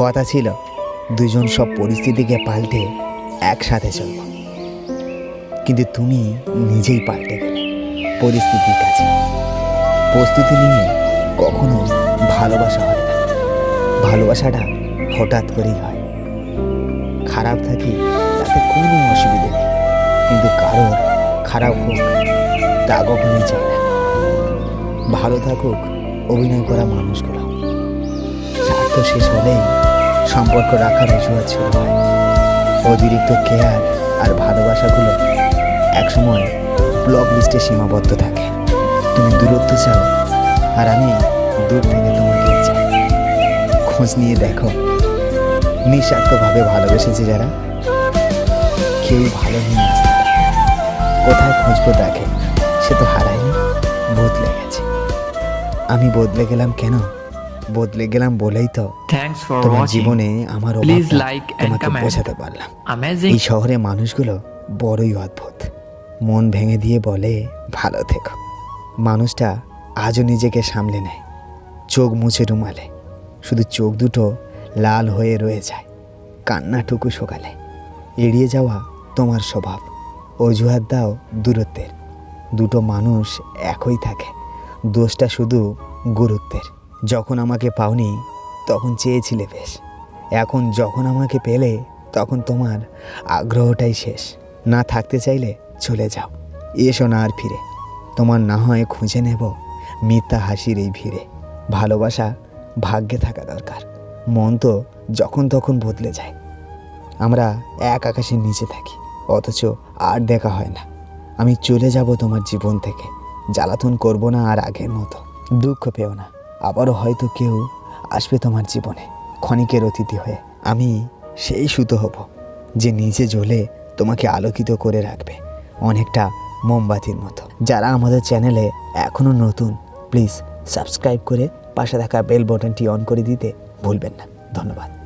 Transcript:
কথা ছিল দুজন সব পরিস্থিতিকে পাল্টে একসাথে চলব। কিন্তু তুমি নিজেই পাল্টে গেলে পরিস্থিতির কাছে। প্রস্তুতি নিয়ে কখনো ভালোবাসা হয় না। ভালোবাসাটা হঠাৎ করেই হয়। খারাপ থাকি তাতে কোনো অসুবিধে নেই। কিন্তু কারোর খারাপ হোক, তা কখনোই চায় না। ভালো থাকুক, অভিনয় করা মানুষগুলো। স্বার্থ শেষ হলেই সম্পর্ক রাখার অজুহাত হয় অতিরিক্ত কেয়ার আর ভালোবাসাগুলো একসময় ব্লক লিস্টে সীমাবদ্ধ থাকে। তুমি দূরত্ব চাও, আর আমি দূর থেকে তোমাকে চাই। খোঁজ নিয়ে দেখো, নিঃস্বার্থভাবে ভালোবেসেছে যারা। কেউ ভালো নিয়ে আসতে। কোথায় খুঁজবো তাকে সে তো হারায়নি, বদলে গেছে। আমি বদলে গেলাম কেন? বদলে গেলাম বলেই তো। Thanks for তোমার. জীবনে আমার Please লাইক তোমাকে বোঝাতে পারলাম। Amazing. এই শহরে মানুষগুলো বড়ই অদ্ভুত। মন ভেঙে দিয়ে বলে ভালো থেকো। মানুষটা আজও নিজেকে সামলে নেয় চোখ মুছে রুমালে। শুধু চোখ দুটো লাল হয়ে রয়ে যায় কান্নাটুকু সকালে এড়িয়ে যাওয়া তোমার স্বভাব অজুহাত দাও দূরত্বের। দুটো মানুষ একই থাকে দোষটা শুধু গুরুত্বের। যখন আমাকে পাওনি, তখন চেয়েছিলে বেশ। এখন যখন আমাকে পেলে, তখন তোমার আগ্রহটাই শেষ। না থাকতে চাইলে চলে যাও। এসো না আর ফিরে। তোমার না হয় খুঁজে নেব মিথ্যা হাসির এই ভিড়ে। ভালোবাসা ভাগ্যে থাকা দরকার। মন তো যখন তখন বদলে যায়। আমরা এক আকাশের নিচে থাকি, অথচ আর দেখা হয় না। আমি চলে যাব তোমার জীবন থেকে। জ্বালাতন করব না আর আগের মতো। দুঃখ পেও না। আবারও হয়তো কেউ আসবে তোমার জীবনে, ক্ষণিকের অতিথি হয়ে। আমি সেই সুতো হব, যে নিজে জ্বলে তোমাকে আলোকিত করে রাখবে, অনেকটা মোমবাতির মতো। যারা আমাদের চ্যানেলে এখনও নতুন, প্লিজ সাবস্ক্রাইব করে পাশে থাকা বেল বটনটি অন করে দিতে ভুলবেন না। ধন্যবাদ।